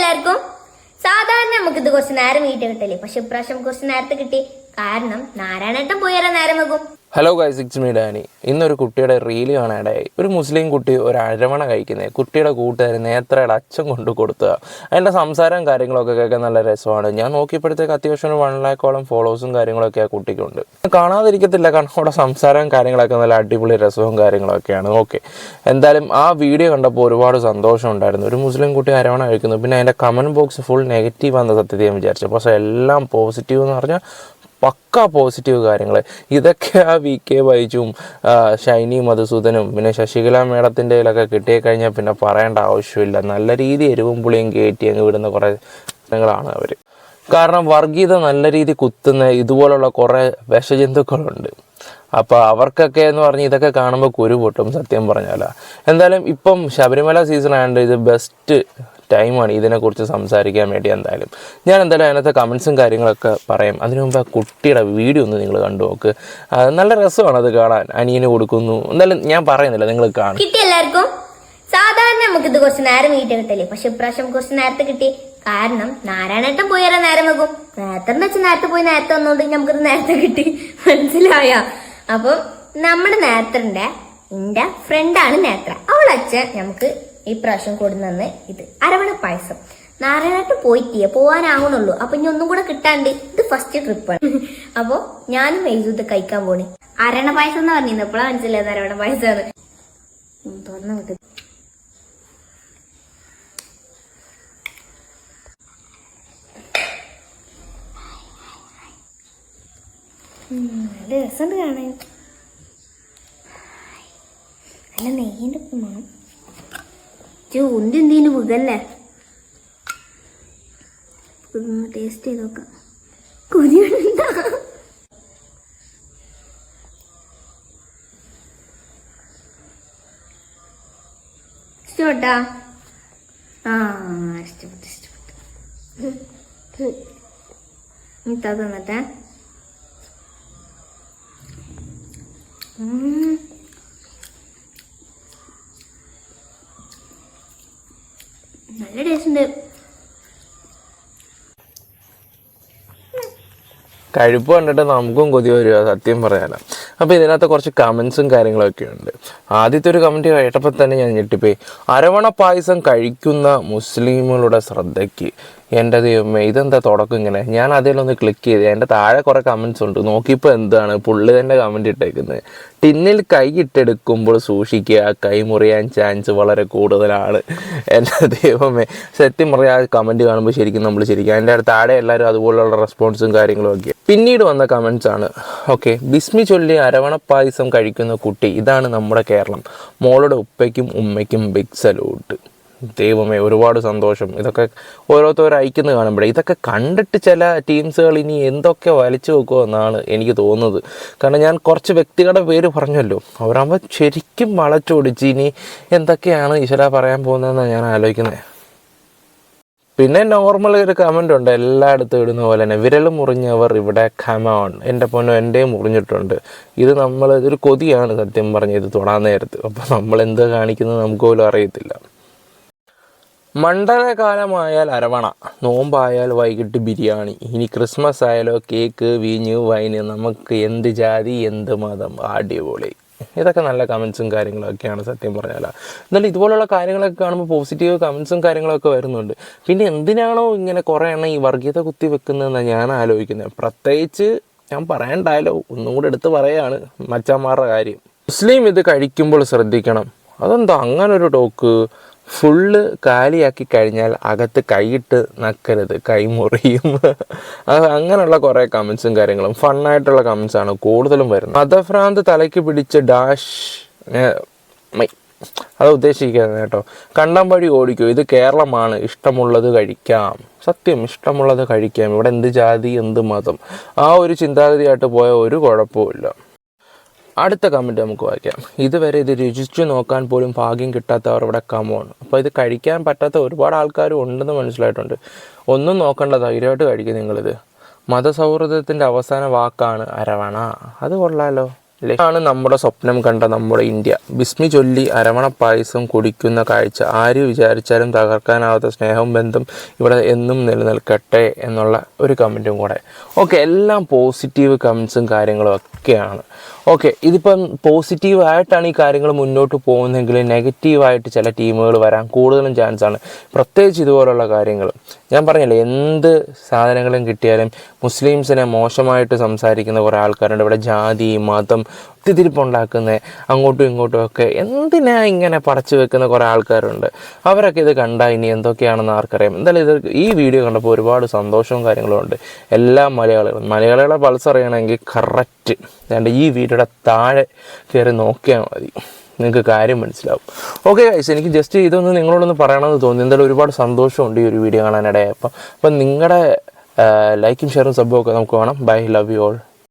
എല്ലാവർക്കും? സാധാരണ നമുക്കിത് കുറച്ച് നേരം വീട്ടിൽ കിട്ടില്ലേ? പക്ഷെ ഇപ്രാവശ്യം കുറച്ച് നേരത്തെ കിട്ടി. കാരണം നാരായണേട്ടൻ പോയാലും നേരം വെക്കും hello guys it's me Dani ഇന്നൊരു കുട്ടിയുടെ റീൽ കാണാനായി. ഒരു മുസ്ലിം കുട്ടി ഒരു അരവണ കഴിക്കുന്നത് കുട്ടിയുടെ കൂട്ടുകാരൻ നേത്രയുടെ അച്ഛൻ കൊണ്ട് കൊടുത്തുക അതിന്റെ സംസാരം കാര്യങ്ങളൊക്കെ കേൾക്കാൻ നല്ല രസമാണ്. ഞാൻ നോക്കിയപ്പോഴത്തേക്ക് അത്യാവശ്യം ഒരു വൺ ലാക്കോളം ഫോളോവേഴ്സും കാര്യങ്ങളൊക്കെ ആ കുട്ടിക്കുണ്ട്. കാണാതിരിക്കത്തില്ല കാരണം അവിടെ സംസാരവും കാര്യങ്ങളൊക്കെ നല്ല അടിപൊളി രസവും കാര്യങ്ങളൊക്കെയാണ്. ഓക്കെ എന്തായാലും ആ വീഡിയോ കണ്ടപ്പോൾ ഒരുപാട് സന്തോഷം ഉണ്ടായിരുന്നു. ഒരു മുസ്ലിം കുട്ടി അരവണ കഴിക്കുന്നു. പിന്നെ അതിന്റെ കമന്റ് ബോക്സ് ഫുൾ നെഗറ്റീവ് ആണെന്ന് സത്യത്തിൽ ഞാൻ വിചാരിച്ചു. പക്ഷേ എല്ലാം പോസിറ്റീവ് എന്ന് പറഞ്ഞാൽ പക്ക പോസിറ്റീവ് കാര്യങ്ങൾ ഇതൊക്കെ ആ വി കെ ബൈജും ഷൈനി മധുസൂദനും പിന്നെ ശശികല മേഡത്തിന്റെ ഇതിലൊക്കെ കിട്ടിക്കഴിഞ്ഞാൽ പിന്നെ പറയേണ്ട ആവശ്യമില്ല. നല്ല രീതി എരിവും പുളിയും കയറ്റി അങ്ങ് വിടുന്ന കുറേ ജനങ്ങളാണ് അവർ കാരണം വർഗീയത നല്ല രീതി കുത്തുന്ന ഇതുപോലുള്ള കുറേ വിഷജന്തുക്കളുണ്ട്. അപ്പോൾ അവർക്കൊക്കെ എന്ന് പറഞ്ഞ് ഇതൊക്കെ കാണുമ്പോൾ കുരു പൊട്ടും സത്യം പറഞ്ഞാൽ എന്തായാലും ഇപ്പം ശബരിമല സീസൺ ആയതുകൊണ്ട് ഇത് ബെസ്റ്റ് ടൈമാണ് ഇതിനെക്കുറിച്ച് സംസാരിക്കാൻ വേണ്ടി എന്തായാലും. ഞാൻ എന്തായാലും അതിനകത്തെ കമൻസും കാര്യങ്ങളൊക്കെ പറയാം. അതിനു മുമ്പ് ആ കുട്ടിയുടെ വീഡിയോ ഒന്ന് നിങ്ങൾ കണ്ടു നോക്ക്. നല്ല രസമാണ് അത് കാണാൻ. അനിയന് കൊടുക്കുന്നു. എന്തായാലും ഞാൻ പറയുന്നില്ല നിങ്ങൾ കാണും. കിട്ടി എല്ലാവർക്കും? സാധാരണ നമുക്കിത് കുറച്ച് നേരം വീട്ടിൽ കിട്ടില്ലേ പക്ഷെ ഇപ്രാവശ്യം കുറച്ച് നേരത്തെ കിട്ടി. കാരണം നാരായണേട്ടൻ വരാൻ നേരം വെക്കും നേരത്തെ വെച്ച് നേരത്തെ പോയി നേരത്തെ വന്നോണ്ട് നമുക്കിത് നേരത്തെ കിട്ടി. മനസ്സിലായ? അപ്പം നമ്മുടെ നേത്രന്റെ എന്റെ ഫ്രണ്ടാണ് നേത്ര. അവളച്ഛൻ നമുക്ക് ഈ പ്രാവശ്യം കൊടുന്നു ഇത് അരവണ പായസം. നാരായണേട്ടൻ പോയിട്ടില്ല പോവാനാവണുള്ളൂ. അപ്പൊ ഇനി ഒന്നും കൂടെ കിട്ടാണ്ട് ഇത് ഫസ്റ്റ് ട്രിപ്പാണ് അപ്പൊ ഞാനും ഇത് കഴിക്കാൻ പോണി. അരണ പായസം എന്ന് പറഞ്ഞിരുന്നു? ഇപ്പോഴാ മനസ്സിലായത് അരവണ പായസമാണ്. തുറന്നു വിട്ടു രസമുണ്ട് കാണാൻ. നല്ല നെയ്യിന്റെ ഒപ്പം വേണം. ചൂണ്ട് എന്തേലും വികല്ലേ ടേസ്റ്റ് ചെയ്ത് നോക്കാം. കൊതിയുണ്ടാ ഇഷ്ടപ്പെട്ടാ? ആ ഇഷ്ടപ്പെട്ടു ഇഷ്ടപ്പെട്ടു. നല്ല ടേസ്റ്റ് ഉണ്ട്. കഴിപ്പ് കണ്ടിട്ട് നമുക്കും കൊതി വരിക സത്യം പറയാല അപ്പോൾ ഇതിനകത്ത് കുറച്ച് കമൻസും കാര്യങ്ങളൊക്കെ ഉണ്ട്. ആദ്യത്തെ ഒരു കമന്റ് കേട്ടപ്പോൾ തന്നെ ഞാൻ ഞെട്ടിപ്പോയി. അരവണ പായസം കഴിക്കുന്ന മുസ്ലിമുകളുടെ ശ്രദ്ധയ്ക്ക് എന്റെ ദൈവമേ ഇതെന്താ തുടക്കം ഇങ്ങനെ? ഞാൻ അതിലൊന്ന് ക്ലിക്ക് ചെയ്ത്. എന്റെ താഴെ കുറേ കമൻസ് ഉണ്ട്. നോക്കിയപ്പോൾ എന്താണ്? പുള്ളി തന്നെ കമന്റ് ഇട്ടേക്കുന്നത് ടിന്നിൽ കൈ ഇട്ടെടുക്കുമ്പോൾ സൂക്ഷിക്കുക കൈ മുറിയാൻ ചാൻസ് വളരെ കൂടുതലാണ്. എന്റെ ദൈവമേ. സത്യം പറയാ കമന്റ് കാണുമ്പോൾ ശരിക്കും നമ്മൾ ശരിക്കും അതിന്റെ താഴെ എല്ലാവരും അതുപോലുള്ള റെസ്പോൺസും കാര്യങ്ങളും ഒക്കെ. പിന്നീട് വന്ന കമൻസ് ആണ്. ഓക്കെ ബിസ്മി ചൊല്ലി അരവണ പായസം കഴിക്കുന്ന കുട്ടി. ഇതാണ് നമ്മുടെ കേരളം. മോളുടെ ഉപ്പയ്ക്കും ഉമ്മയ്ക്കും ബിഗ് സലൂട്ട് ദൈവമേ ഒരുപാട് സന്തോഷം. ഇതൊക്കെ ഓരോരുത്തർ അയക്കുന്നത് കാണുമ്പോഴേ ഇതൊക്കെ കണ്ടിട്ട് ചില ടീംസുകൾ ഇനി എന്തൊക്കെ വലിച്ചു വെക്കുമോ എന്നാണ് എനിക്ക് തോന്നുന്നത്. കാരണം ഞാൻ കുറച്ച് വ്യക്തികളുടെ പേര് പറഞ്ഞല്ലോ. അവരാകുമ്പോൾ ശരിക്കും വളച്ചൊടിച്ച് ഇനി എന്തൊക്കെയാണ് ഈശ്വര പറയാൻ പോകുന്നതെന്നാണ് ഞാൻ ആലോചിക്കുന്നത് പിന്നെ നോർമൽ ഒരു കമന്റ് ഉണ്ട്. എല്ലായിടത്തും ഇടുന്ന പോലെ തന്നെ വിരൽ മുറിഞ്ഞവർ ഇവിടെ ഖമോൺ എന്റെ പൊന്നോ എന്റെയും മുറിഞ്ഞിട്ടുണ്ട്. ഇത് നമ്മൾ ഇതൊരു കൊതിയാണ് സത്യം പറഞ്ഞ് ഇത് തൊടാൻ നേരത്ത്. അപ്പോൾ നമ്മൾ എന്ത് കാണിക്കുന്നത് നമുക്ക് പോലും അറിയത്തില്ല. മണ്ഡലകാലമായാൽ അരവണ നോമ്പായാൽ വൈകിട്ട് ബിരിയാണി ഇനി ക്രിസ്മസ് ആയാലോ കേക്ക് വീഞ്ഞ് വൈന് നമുക്ക് എന്ത് ജാതി എന്ത് മതം അടിപൊളി. ഇതൊക്കെ നല്ല കമൻസും കാര്യങ്ങളൊക്കെയാണ് സത്യം പറഞ്ഞാൽ എന്നാലും ഇതുപോലുള്ള കാര്യങ്ങളൊക്കെ കാണുമ്പോൾ പോസിറ്റീവ് കമൻസും കാര്യങ്ങളൊക്കെ വരുന്നുണ്ട്. പിന്നെ എന്തിനാണോ ഇങ്ങനെ കുറേ എണ്ണം ഈ വർഗീയത കുത്തി വെക്കുന്നതെന്നാണ് ഞാൻ ആലോചിക്കുന്നത് പ്രത്യേകിച്ച് ഞാൻ പറയണ്ടായാലോ ഒന്നും കൂടെ എടുത്ത് പറയാണ് മച്ചാന്മാരുടെ കാര്യം. മുസ്ലിം ഇത് കഴിക്കുമ്പോൾ ശ്രദ്ധിക്കണം. അതെന്താ? ഒരു ടോക്ക് ഫുള്ള് കാലിയാക്കി കഴിഞ്ഞാൽ അകത്ത് കൈയിട്ട് നക്കരുത് കൈ മുറിയും. അങ്ങനെയുള്ള കുറേ കമൻസും കാര്യങ്ങളും ഫണ്ണായിട്ടുള്ള കമൻസ് ആണ് കൂടുതലും വരുന്നത്. മതഭ്രാന്ത് തലയ്ക്ക് പിടിച്ച് ഡാഷ് അത് ഉദ്ദേശിക്കുന്നത് കേട്ടോ. കണ്ടം വഴി ഓടിക്കൂ ഇത് കേരളമാണ് ഇഷ്ടമുള്ളത് കഴിക്കാം. സത്യം ഇഷ്ടമുള്ളത് കഴിക്കാം. ഇവിടെ എന്ത് ജാതി എന്ത് മതം? ആ ഒരു ചിന്താഗതിയായിട്ട് പോയ ഒരു കുഴപ്പമില്ല അടുത്ത കമന്റ് നമുക്ക് വായിക്കാം. ഇതുവരെ ഇത് രുചിച്ചു നോക്കാൻ പോലും ഭാഗ്യം കിട്ടാത്തവർ ഇവിടെ കമോൺ അപ്പോൾ ഇത് കഴിക്കാൻ പറ്റാത്ത ഒരുപാട് ആൾക്കാരും ഉണ്ടെന്ന് മനസ്സിലായിട്ടുണ്ട്. ഒന്നും നോക്കണ്ട ധൈര്യമായിട്ട് കഴിക്കും നിങ്ങളിത്. മതസൗഹൃദത്തിന്റെ അവസാന വാക്കാണ് അരവണ. അത് കൊള്ളാലോ. ആണ് നമ്മുടെ സ്വപ്നം കണ്ട നമ്മുടെ ഇന്ത്യ. ബിസ്മി ചൊല്ലി അരവണ പായസം കുടിക്കുന്ന കാഴ്ച. ആര് വിചാരിച്ചാലും തകർക്കാനാവാത്ത സ്നേഹവും ബന്ധം ഇവിടെ എന്നും നിലനിൽക്കട്ടെ എന്നുള്ള ഒരു കമന്റും കൂടെ. ഓക്കെ എല്ലാം പോസിറ്റീവ് കമൻസും കാര്യങ്ങളും ഒക്കെയാണ്. ഓക്കെ ഇതിപ്പം പോസിറ്റീവായിട്ടാണ് ഈ കാര്യങ്ങൾ മുന്നോട്ട് പോകുന്നതെങ്കിൽ നെഗറ്റീവായിട്ട് ചില ടീമുകൾ വരാൻ കൂടുതലും ചാൻസാണ് പ്രത്യേകിച്ച് ഇതുപോലുള്ള കാര്യങ്ങൾ. ഞാൻ പറഞ്ഞില്ലേ എന്ത് സാധനങ്ങളും കിട്ടിയാലും മുസ്ലിംസിനെ മോശമായിട്ട് സംസാരിക്കുന്ന കുറേ ആൾക്കാരുണ്ട്. ഇവിടെ ജാതി മതം ഒത്തിരിപ്പുണ്ടാക്കുന്ന അങ്ങോട്ടും ഇങ്ങോട്ടും ഒക്കെ എന്തിനാ ഇങ്ങനെ പടച്ചു വെക്കുന്ന കുറേ ആൾക്കാരുണ്ട്? അവരൊക്കെ ഇത് കണ്ടാൽ ഇനി എന്തൊക്കെയാണെന്ന് ആർക്കറിയാം. എന്തായാലും ഇത് ഈ വീഡിയോ കണ്ടപ്പോൾ ഒരുപാട് സന്തോഷവും കാര്യങ്ങളും ഉണ്ട്. എല്ലാ മലയാളികളും. മലയാളികളെ പൾസ് അറിയണമെങ്കിൽ കറക്റ്റ് അതുകൊണ്ട് ഈ വീഡിയോയുടെ താഴെ കയറി നോക്കിയാൽ മതി. നിങ്ങൾക്ക് കാര്യം മനസ്സിലാവും. ഓക്കെ ഗൈസ് എനിക്ക് ജസ്റ്റ് ഇതൊന്ന് നിങ്ങളോടൊന്ന് പറയണമെന്ന് തോന്നി. എന്തായാലും ഒരുപാട് സന്തോഷമുണ്ട് ഈ ഒരു വീഡിയോ കാണാനിടയായപ്പോൾ അപ്പം നിങ്ങളുടെ ലൈക്കും ഷെയറും സബ്ബും ഒക്കെ നമുക്ക് വേണം. Bye love you all